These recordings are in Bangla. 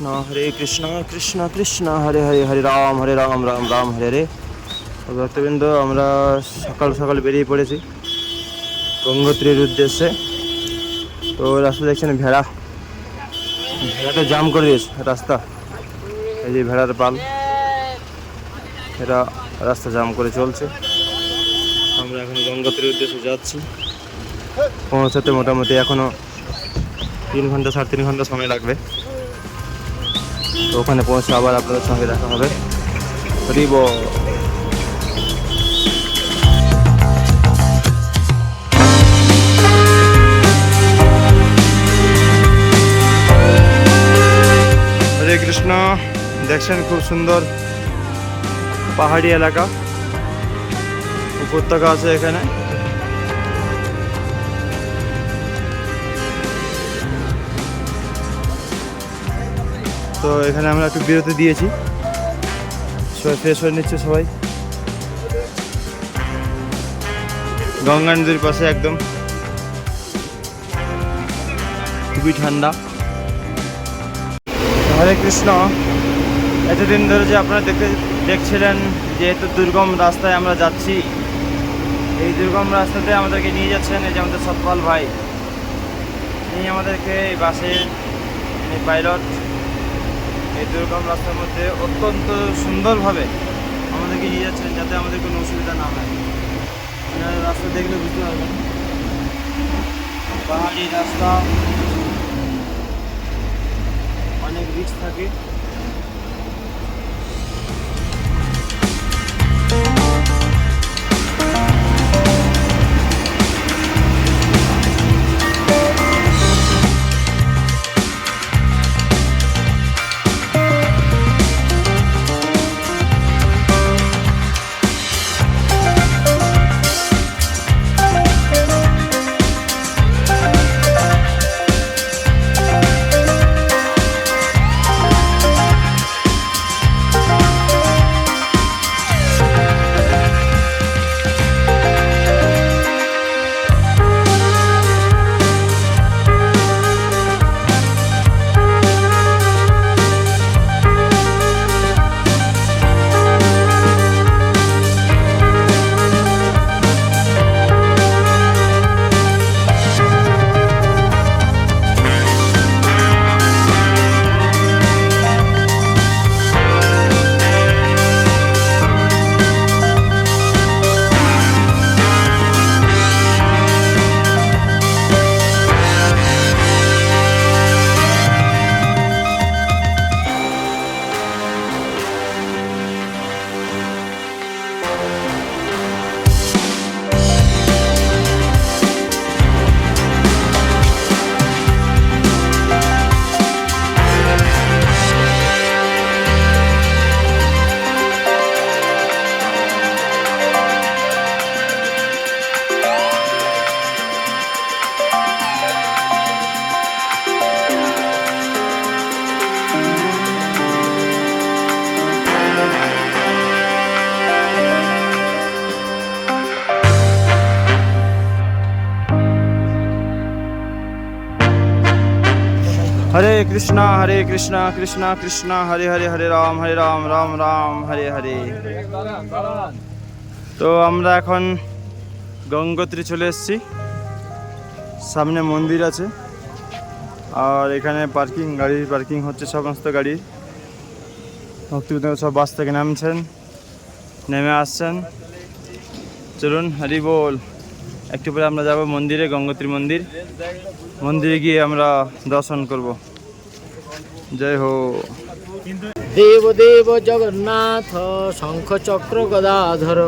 কৃষ্ণ, হরে কৃষ্ণ কৃষ্ণ কৃষ্ণ, হরে হরে হরে রাম হরে রাম রাম রাম, হরে হরে। ভক্তবৃন্দ, আমরা সকাল সকাল বেরিয়ে পড়েছি গঙ্গোত্রীর উদ্দেশ্যে। তো রাস্তা দেখছেন ভেড়া। ভেড়াটা জাম করে দিয়েছে রাস্তা। এই যে ভেড়ার পাল। এরা রাস্তা জাম করে চলছে। আমরা এখন গঙ্গোত্রীর উদ্দেশ্যে যাচ্ছি। পৌঁছাতে মোটামুটি এখনও তিন ঘণ্টা, সাড়ে তিন ঘণ্টা সময় লাগবে। তো ওখানে পৌঁছে আবার আপনাদের সঙ্গে দেখা হবে। হরিব হরে কৃষ্ণ, দেখছেন খুব সুন্দর পাহাড়ি এলাকা। উপত্যকা আছে এখানে। তো এখানে আমরা একটু বিরতি দিয়েছি। সবাই ফ্রেশ হয়ে নিচ্ছে সবাই। গঙ্গা নদীর পাশে একদম। খুবই ঠান্ডা। হরে কৃষ্ণ। এতদিন ধরে যে আপনারা দেখতে দেখছিলেন যে এত দুর্গম রাস্তায় আমরা যাচ্ছি, এই দুর্গম রাস্তাতে আমাদেরকে নিয়ে যাচ্ছেন এই যে আমাদের সতপাল ভাই। তিনি আমাদেরকে এই বাসে পাইলট এই দুর্গম রাস্তার মধ্যে অত্যন্ত সুন্দরভাবে আমাদেরকে নিয়ে যাচ্ছেন যাতে আমাদের কোনো অসুবিধা না হয়। রাস্তা দেখলে বুঝতে পারবেন। পাহাড়ি রাস্তা, অনেক রিক্স থাকে। হরে কৃষ্ণ হরে কৃষ্ণ কৃষ্ণ কৃষ্ণ, হরে হরে হরে রাম হরে রাম রাম রাম, হরে হরে। তো আমরা এখন গঙ্গোত্রী চলে এসেছি। সামনে মন্দির আছে। আর এখানে পার্কিং, গাড়ির পার্কিং হচ্ছে সমস্ত গাড়ি ভক্তিবিদ সব বাস থেকে নামছেন, নেমে আসছেন। চলুন, হরি বল। একটু পরে আমরা যাব মন্দিরে, গঙ্গোত্রী মন্দির। মন্দিরে গিয়ে আমরা দর্শন করব। জয় হো। দেবদেব জগন্নাথ শঙ্খ চক্র গদাধর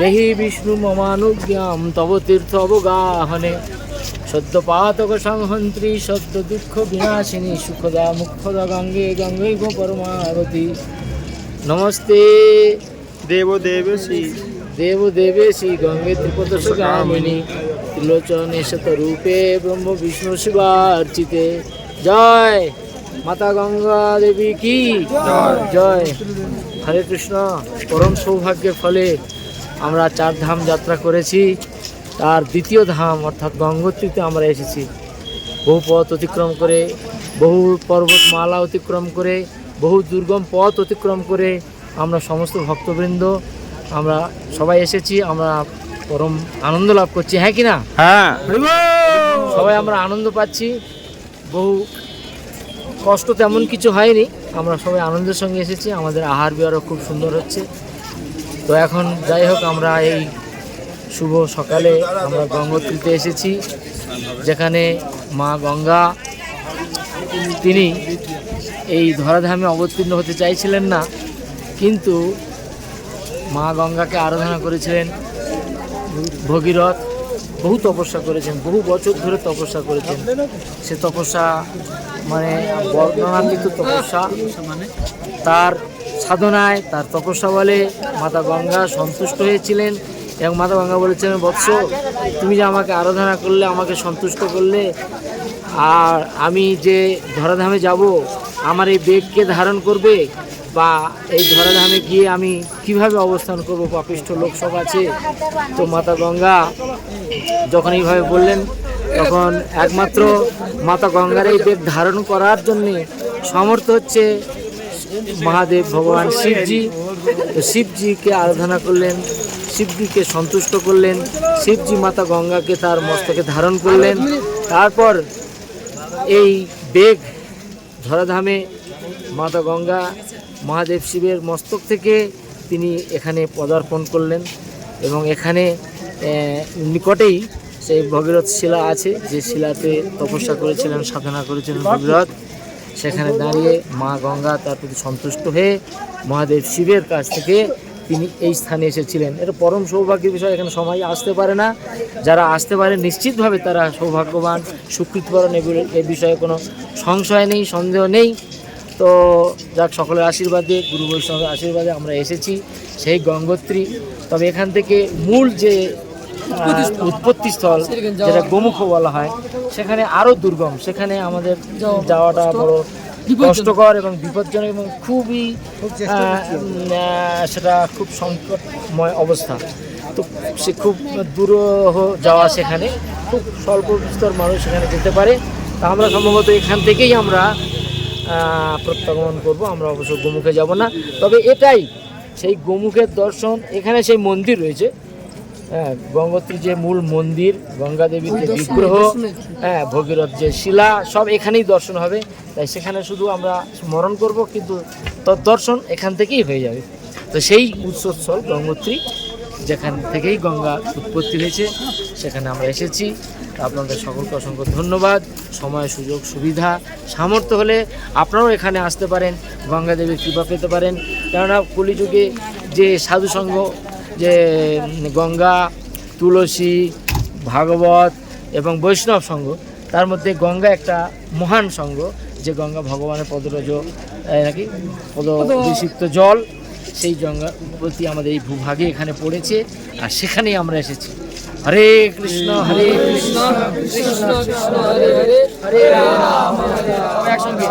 দেহি বিষ্ণু মমানুজ্ঞাম তব তীর্থ অবগাহনে। সদ্য পাতক সংহন্ত্রী সদ্য দুঃখ বিনাশিনী সুখদা মুখদা গঙ্গে গঙ্গে গো পরমাগতি নমস্তে। দেব দেব শ্রী। দেব দেবে শ্রী গঙ্গে ত্রিপদ সুগামিনী। ত্রিলোচনে শতরূপে ব্রহ্ম বিষ্ণু শিবার্চিতে। জয়। মাতা গঙ্গা দেবী কি? জয়। হরে কৃষ্ণ। পরম সৌভাগ্যের ফলে আমরা চার ধাম যাত্রা করেছি। তার দ্বিতীয় ধাম অর্থাৎ গঙ্গোত্রীতে আমরা এসেছি। বহু পথ অতিক্রম করে বহু পর্বতমালা অতিক্রম করে বহু দুর্গম পথ অতিক্রম করে আমরা সমস্ত ভক্তবৃন্দ আমরা সবাই এসেছি আমরা পরম আনন্দ লাভ করছি। হ্যাঁ কি না? হ্যাঁ। সবাই আমরা আনন্দ পাচ্ছি। বহু কষ্ট তেমন কিছু হয়নি। আমরা সবাই আনন্দের সঙ্গে এসেছি। আমাদের আহার বিহারও খুব সুন্দর হচ্ছে। তো এখন যাই হোক, আমরা এই শুভ সকালে আমরা গঙ্গোত্রীতে এসেছি, যেখানে মা গঙ্গা তিনি এই ধরাধামে অবতীর্ণ হতে চাইছিলেন না, কিন্তু মা গঙ্গাকে আরাধনা করেছিলেন, ভগীরথ বহু তপস্যা করেছেন, বহু বছর ধরে তপস্যা করেছেন। সে তপস্যা মানে বর্ণনাতীত তপস্যা মানে তার সাধনায়, তার তপস্যা বলে মাতা গঙ্গা সন্তুষ্ট হয়েছিলেন এবং মাতা গঙ্গা বলেছিলেন, বৎস, তুমি যে আমাকে আরাধনা করলে, আমাকে সন্তুষ্ট করলে, আর আমি যে ধরাধামে যাব, আমার এই বেগকে ধারণ করবে? বা এই ধরাধামে গিয়ে আমি কীভাবে অবস্থান করব? পাপিষ্ঠ লোক সব আছে। তো মাতা গঙ্গা যখন এইভাবে বললেন তখন একমাত্র মাতা গঙ্গার এই বেগ ধারণ করার জন্যে সমর্থ হচ্ছে মহাদেব ভগবান শিবজি। তো শিবজিকে আরাধনা করলেন, শিবজিকে সন্তুষ্ট করলেন, শিবজি মাতা গঙ্গাকে তার মস্তকে ধারণ করলেন। তারপর এই বেগ ধরাধামে মাতা গঙ্গা মহাদেব শিবের মস্তক থেকে তিনি এখানে পদার্পণ করলেন এবং এখানে নিকটেই সেই ভগীরথ শিলা আছে, যে শিলাতে তপস্যা করেছিলেন, সাধনা করেছিলেন ভগীরথ। সেখানে দাঁড়িয়ে মা গঙ্গা তার প্রতি সন্তুষ্ট হয়ে মহাদেব শিবের কাছ থেকে তিনি এই স্থানে এসেছিলেন। এটা পরম সৌভাগ্যের বিষয়, এখানে সবাই আসতে পারে না। যারা আসতে পারে, নিশ্চিতভাবে তারা সৌভাগ্যবান। সুকৃতবরণ এ বিষয়ে কোনো সংশয় নেই, সন্দেহ নেই। তো যাক, সকলের আশীর্বাদে, গুরু বৈষ্ণবের আশীর্বাদে আমরা এসেছি সেই গঙ্গোত্রী। তবে এখান থেকে মূল যে উৎপত্তি স্থল যেটা গোমুখ বলা হয় সেখানে আরও দুর্গম। সেখানে আমাদের যাওয়াটা বড় কষ্টকর এবং বিপজ্জনক এবং খুবই সেটা খুব সংকটময় অবস্থা। তো সে খুব দূরহ যাওয়া সেখানে। খুব স্বল্প বিস্তর মানুষ সেখানে যেতে পারে। তা আমরা সম্ভবত এখান থেকেই আমরা প্রত্যাগমন করব। আমরা অবশ্য গোমুখে যাব না। তবে এটাই সেই গোমুখের দর্শন এখানে সেই মন্দির রয়েছে। হ্যাঁ গঙ্গোত্রী যে মূল মন্দির গঙ্গা দেবীর যে বিগ্রহ হ্যাঁ ভগীরথ যে শিলা সব এখানেই দর্শন হবে। তাই সেখানে শুধু আমরা স্মরণ করব কিন্তু তৎ দর্শন এখান থেকেই হয়ে যাবে। তো সেই উৎসস্থল গঙ্গোত্রী যেখান থেকেই গঙ্গা উৎপত্তি হয়েছে সেখানে আমরা এসেছি। তা আপনাদের সকলকে অসংখ্য ধন্যবাদ। সময় সুযোগ সুবিধা সামর্থ্য হলে আপনারাও এখানে আসতে পারেন গঙ্গা দেবীর কৃপা পেতে পারেন। কেননা কলিযুগে যে সাধুসঙ্গ যে গঙ্গা তুলসী ভাগবত এবং বৈষ্ণব সঙ্গ তার মধ্যে গঙ্গা একটা মহান সঙ্গ যে গঙ্গা ভগবানের পদরজ নাকি পদ বিষিক্ত জল সেই গঙ্গার প্রতি আমাদের এই ভূভাগে এখানে পড়েছে আর সেখানেই আমরা এসেছি। হরে কৃষ্ণ হরে কৃষ্ণ কৃষ্ণ কৃষ্ণ, হরে হরে হরে রাম। একসঙ্গে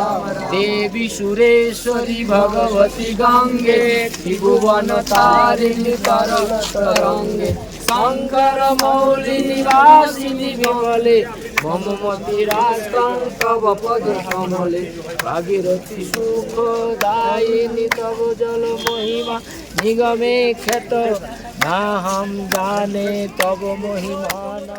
দেবী সুরেশ্বরী ভগবতী গঙ্গে ত্রিভুবন তারিণী তরঙ্গে শঙ্কর মৌলি নিবাসিনী বিমলে তব পদ সুখ দায়িনী তব জল মহিমা নিগমে খ্যাত না হম জানে তব মহিমা না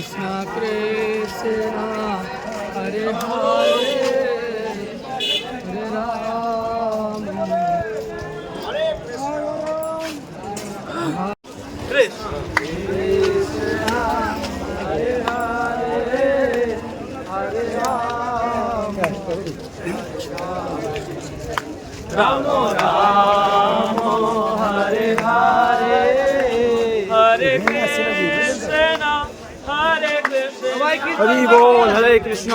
কৃষ্ণ কৃষ্ণ হরে হরে হরে রাম হরি বল হরে কৃষ্ণ।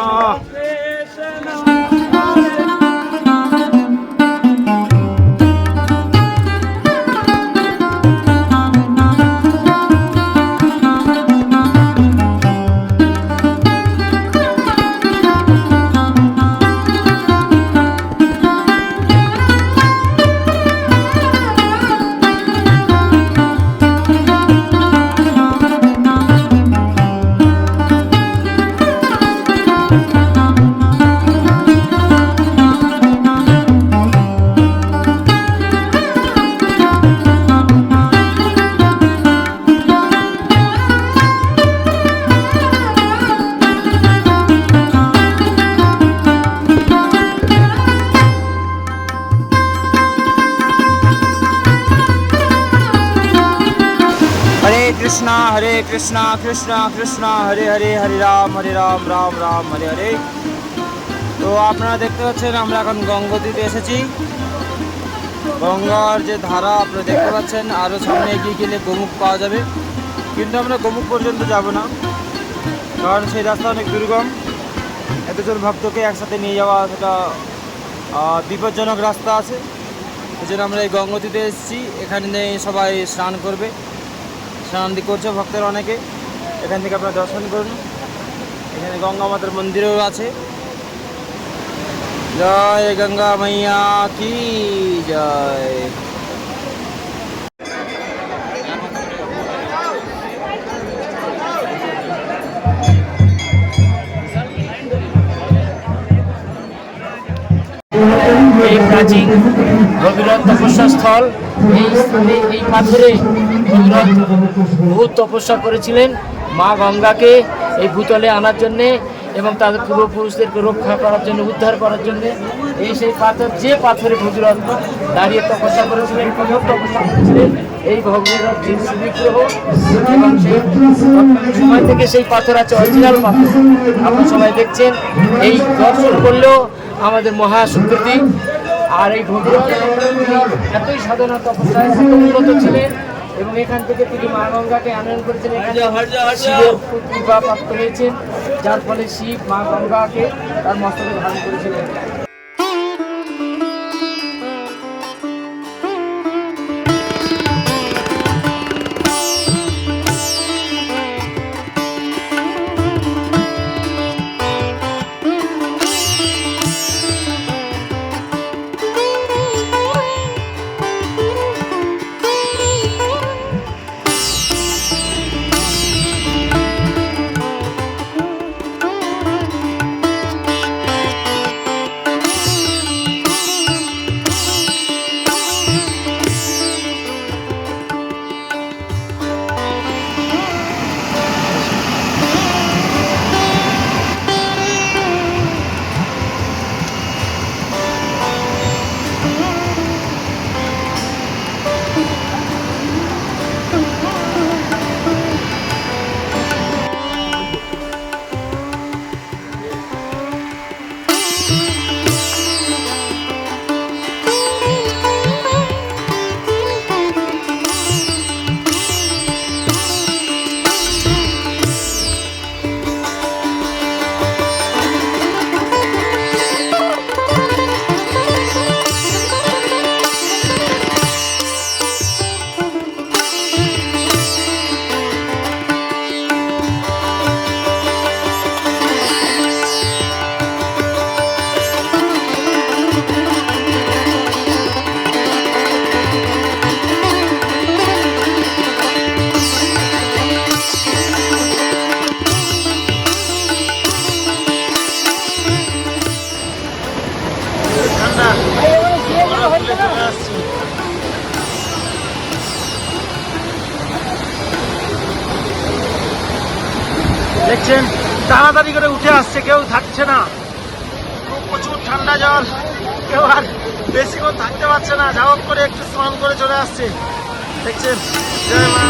কৃষ্ণ কৃষ্ণ কৃষ্ণ, হরে হরে হরে রাম হরে রাম রাম রাম, হরে হরে। তো আপনারা দেখতে পাচ্ছেন, আমরা এখন গঙ্গোত্রীতে এসেছি। গঙ্গার যে ধারা, আপনারা দেখতে পাচ্ছেন আরও সামনে এগিয়ে গেলে গোমুখ পাওয়া যাবে। কিন্তু আমরা গোমুখ পর্যন্ত যাব না, কারণ সেই রাস্তা অনেক দুর্গম। এতজন ভক্তকে একসাথে নিয়ে যাওয়া সেটা বিপজ্জনক রাস্তা আছে। এই জন্য আমরা এই গঙ্গোত্রীতে এসেছি। এখানে সবাই স্নান করবে। স্নান দি করছে ভক্তরা অনেকে। এখান থেকে আপনারা দর্শন করুন। এখানে গঙ্গা মাতার মন্দিরও আছে। জয় গঙ্গা মাইয়া কি জয়। প্রাচীন। ভগীরথ তপস্যা স্থল। এই স্থানে, এই পাথরে ভগীরথ বহুত তপস্যা করেছিলেন মা গঙ্গাকে এই ভূতলে আনার জন্যে এবং তাদের পূর্বপুরুষদেরকে রক্ষা করার জন্য, উদ্ধার করার জন্য এই সেই পাথর, যে পাথরে ভগীরথ দাঁড়িয়ে তপস্যা করেছিলেন, কঠোর তপস্যা করেছিলেন, এই ভগীরথ যে সময় থেকে সেই পাথর আছে অরিজিনাল পাথর। আপনারা সবাই দেখছেন, এই দর্শন করলেও আমাদের মহা সুকৃতি আর এই ভগীরথ এতই সাধনা তপস্যায় উন্নত ছিলেন এবং এখান থেকে তিনি মা গঙ্গাকে আনয়ন করেছেন। কৃপা প্রাপ্ত হয়েছেন। যার ফলে শিব মা গঙ্গাকে তার মস্তকে ধারণ করেছিলেন। তাড়াতাড়ি করে উঠে আসছে, কেউ থাকছে না। প্রচুর ঠান্ডা জল। কেউ আর বেশিক্ষণ থাকতে পারছে না। যাওয়ার করে একটু স্নান করে চলে আসছে। দেখছেন? জয় মা।